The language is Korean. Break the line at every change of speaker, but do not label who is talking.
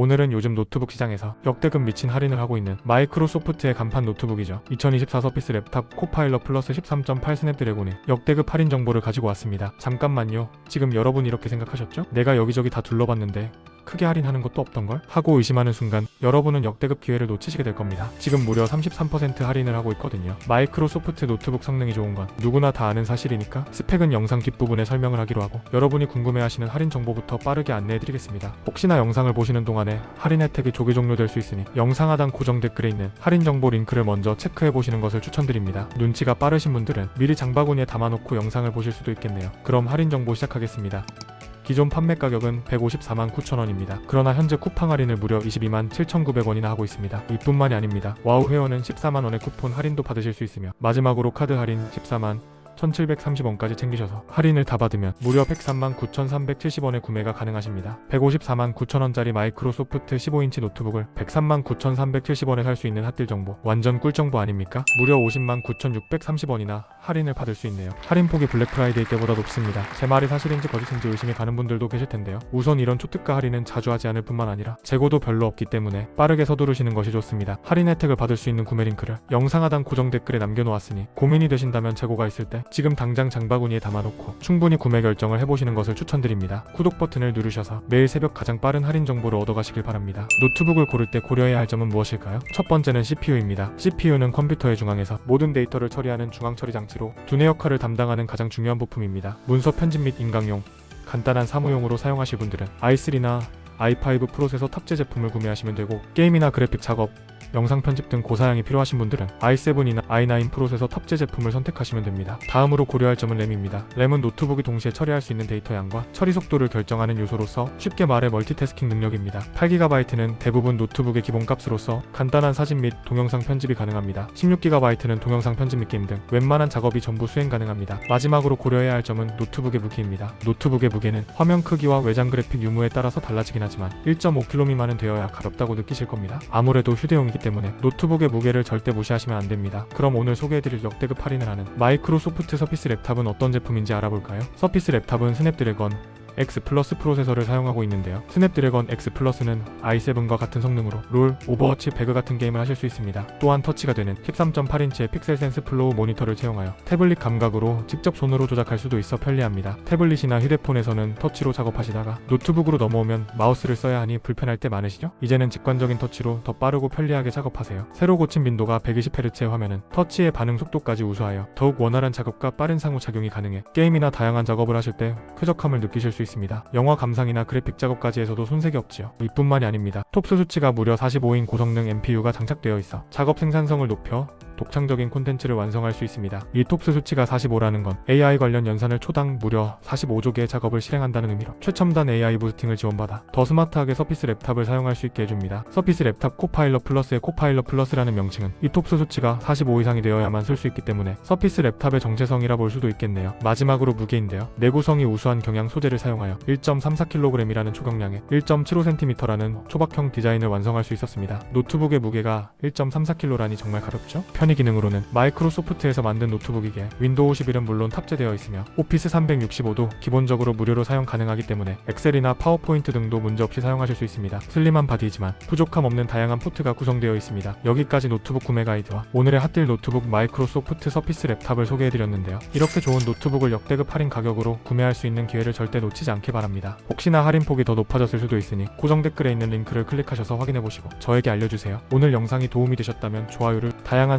오늘은 요즘 노트북 시장에서 역대급 미친 할인을 하고 있는 마이크로소프트의 간판 노트북이죠. 2024 서피스 랩탑 코파일럿 플러스 13.8 스냅드래곤의 역대급 할인 정보를 가지고 왔습니다. 잠깐만요. 지금 여러분 이렇게 생각하셨죠? 내가 여기저기 다 둘러봤는데 크게 할인하는 것도 없던 걸 하고 의심하는 순간 여러분은 역대급 기회를 놓치시게 될 겁니다. 지금 무려 33% 할인을 하고 있거든요. 마이크로소프트 노트북 성능이 좋은 건 누구나 다 아는 사실이니까 스펙은 영상 뒷부분에 설명을 하기로 하고 여러분이 궁금해하시는 할인 정보부터 빠르게 안내해드리겠습니다. 혹시나 영상을 보시는 동안에 할인 혜택이 조기 종료될 수 있으니 영상 하단 고정 댓글에 있는 할인 정보 링크를 먼저 체크해 보시는 것을 추천드립니다. 눈치가 빠르신 분들은 미리 장바구니에 담아놓고 영상을 보실 수도 있겠네요. 그럼 할인 정보 시작하겠습니다. 기존 판매 가격은 154만 9천원입니다. 그러나 현재 쿠팡 할인을 무려 22만 7,900원이나 하고 있습니다. 이뿐만이 아닙니다. 와우 회원은 14만원의 쿠폰 할인도 받으실 수 있으며 마지막으로 카드 할인 14만 1730원까지 챙기셔서 할인을 다 받으면 무려 103만 9,370원에 구매가 가능하십니다. 154만 9천원짜리 마이크로소프트 15인치 노트북을 103만 9,370원에 살 수 있는 핫딜 정보 완전 꿀 정보 아닙니까? 무려 50만 9,630원이나 할인을 받을 수 있네요. 할인 폭이 블랙 프라이데이 때보다 높습니다. 제 말이 사실인지 거짓인지 의심이 가는 분들도 계실 텐데요. 우선 이런 초특가 할인은 자주 하지 않을 뿐만 아니라 재고도 별로 없기 때문에 빠르게 서두르시는 것이 좋습니다. 할인 혜택을 받을 수 있는 구매 링크를 영상 하단 고정 댓글에 남겨놓았으니 고민이 되신다면 재고가 있을 때 지금 당장 장바구니에 담아놓고 충분히 구매 결정을 해보시는 것을 추천드립니다. 구독 버튼을 누르셔서 매일 새벽 가장 빠른 할인 정보를 얻어가시길 바랍니다. 노트북을 고를 때 고려해야 할 점은 무엇일까요? 첫 번째는 CPU입니다. CPU는 컴퓨터의 중앙에서 모든 데이터를 처리하는 중앙 처리 장치로 두뇌 역할을 담당하는 가장 중요한 부품입니다. 문서 편집 및 인강용, 간단한 사무용으로 사용하실 분들은 i3나 i5 프로세서 탑재 제품을 구매하시면 되고 게임이나 그래픽 작업, 영상 편집 등 고사양이 필요하신 분들은 i7이나 i9 프로세서 탑재 제품을 선택하시면 됩니다. 다음으로 고려할 점은 램입니다. 램은 노트북이 동시에 처리할 수 있는 데이터 양과 처리 속도를 결정하는 요소로서 쉽게 말해 멀티태스킹 능력입니다. 8GB는 대부분 노트북의 기본 값으로서 간단한 사진 및 동영상 편집이 가능합니다. 16GB는 동영상 편집 및 게임 등 웬만한 작업이 전부 수행 가능합니다. 마지막으로 고려해야 할 점은 노트북의 무게입니다. 노트북의 무게는 화면 크기와 외장 그래픽 유무에 따라서 달라지긴 하지만 1.5kg 미만은 되어야 가볍다고 느끼실 겁니다. 아무래도 휴대용이기 때문에 노트북의 무게를 절대 무시하시면 안 됩니다. 그럼 오늘 소개해드릴 역대급 할인을 하는 마이크로소프트 서피스 랩탑은 어떤 제품인지 알아볼까요? 서피스 랩탑은 스냅드래건 X 플러스 프로세서를 사용하고 있는데요. 스냅드래건 X 플러스는 i7과 같은 성능으로 롤, 오버워치, 배그 같은 게임을 하실 수 있습니다. 또한 터치가 되는 13.8인치의 픽셀 센스 플로우 모니터를 채용하여 태블릿 감각으로 직접 손으로 조작할 수도 있어 편리합니다. 태블릿이나 휴대폰에서는 터치로 작업하시다가 노트북으로 넘어오면 마우스를 써야 하니 불편할 때 많으시죠? 이제는 직관적인 터치로 더 빠르고 편리하게 작업하세요. 새로 고친 빈도가 120Hz의 화면은 터치의 반응 속도까지 우수하여 더욱 원활한 작업과 빠른 상호 작용이 가능해 게임이나 다양한 작업을 하실 때 쾌적함을 느끼실 수 있습니다. 영화 감상이나 그래픽 작업까지 해서도 손색이 없지요. 이뿐만이 아닙니다. 톱스 수치가 무려 45인 고성능 MPU가 장착되어 있어 작업 생산성을 높여 독창적인 콘텐츠를 완성할 수 있습니다. 이 톱스 수치가 45라는 건 AI 관련 연산을 초당 무려 45조 개의 작업을 실행한다는 의미로 최첨단 AI 부스팅을 지원받아 더 스마트하게 서피스 랩탑을 사용할 수 있게 해줍니다. 서피스 랩탑 코파일럿 플러스의 코파일럿 플러스라는 명칭은 이 톱스 수치가 45 이상이 되어야만 쓸 수 있기 때문에 서피스 랩탑의 정체성이라 볼 수도 있겠네요. 마지막으로 무게인데요. 내구성이 우수한 경양 소재를 사용하여 1.34kg이라는 초경량에 1.75cm라는 초박형 디자인을 완성할 수 있었습니다. 노트북의 무게가 1.34kg라니 정말 가볍죠? 편의 기능으로는 마이크로소프트에서 만든 노트북이기에 윈도우 11은 물론 탑재되어 있으며 오피스 365도 기본적으로 무료로 사용 가능하기 때문에 엑셀이나 파워포인트 등도 문제없이 사용하실 수 있습니다. 슬림한 바디이지만 부족함 없는 다양한 포트가 구성되어 있습니다. 여기까지 노트북 구매 가이드와 오늘의 핫딜 노트북 마이크로소프트 서피스 랩탑을 소개해드렸는데요. 이렇게 좋은 노트북을 역대급 할인 가격으로 구매할 수 있는 기회를 절대 놓치지 않기 바랍니다. 혹시나 할인폭이 더 높아졌을 수도 있으니 고정 댓글에 있는 링크를 클릭하셔서 확인해보시고 저에게 알려주세요. 오늘 영상이 도움이 되셨다면 좋아요를 다양한